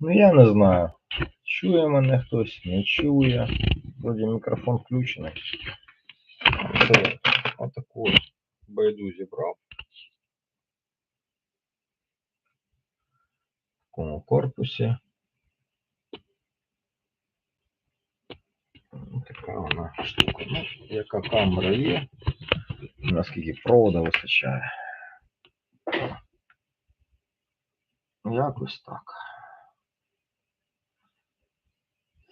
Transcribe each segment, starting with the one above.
Ну я не знаю. Чує мене хтось, не чує. Вроді мікрофон включений. Отаку от байду зібрав. В такому корпусі. Така вона штука. Ну, яка камера є. Наскільки провода вистачає. Якось так.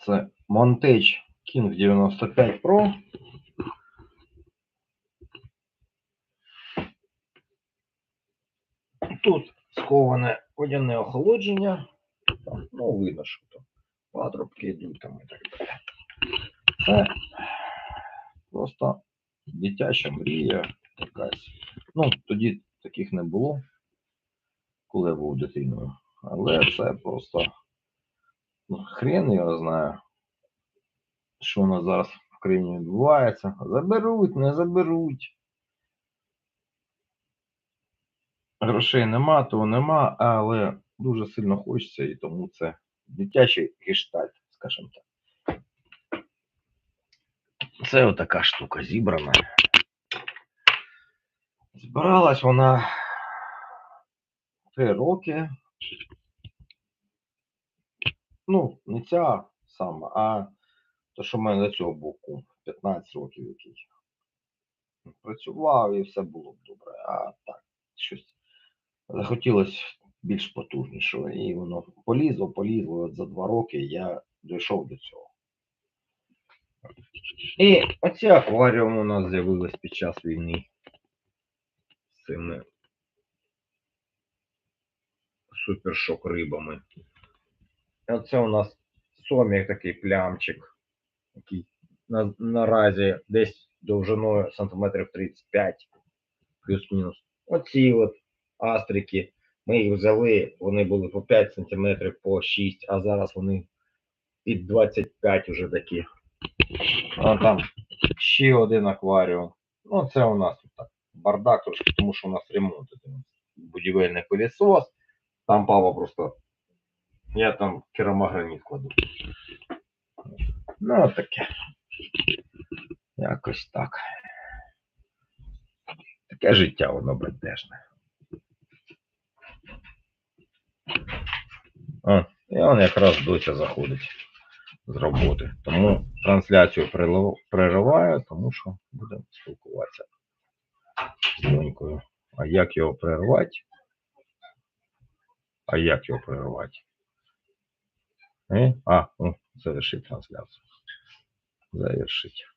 Це Montage King 95 Pro. Тут сховане водяне охолодження. Там, ну, видно, що там патрубки йдуть там і так далі. Це просто дитяча мрія якась. Ну, тоді таких не було, коли я був дитиною. Але це просто хрен його знає, що у нас зараз в країні відбувається. Заберуть, не заберуть. Грошей нема, того нема, але дуже сильно хочеться, і тому це дитячий гештальт, скажімо так. Це отака штука зібрана. Збиралась вона три роки. Ну, не ця сама, а то, що в мене до цього боку 15 років який. Працював і все було б добре. А так, щось захотілося більш потужнішого. І воно полізло, полізло. От за два роки я дійшов до цього. І оці акваріуми у нас з'явились під час війни з цими супершок рибами. Оце у нас сомік такий плямчик, який на, наразі десь довжиною сантиметрів 35, плюс-мінус. Оці от астрики. Ми їх взяли, вони були по 5 сантиметрів, по 6, а зараз вони під 25 уже такі. А там ще один акваріум. Ну, це у нас так бардак трошки, тому що у нас ремонт. Будівельний пилісос. Там папа просто. Я там керамограніт кладу. Ну, таке. Якось так. Таке життя воно бентежне. О, і он якраз доця заходить з роботи. Тому трансляцію перериваю, тому що будемо спілкуватися з донькою. А як його перервати? А як його перервати? Е? А, ну, завершить трансляцію. Завершить.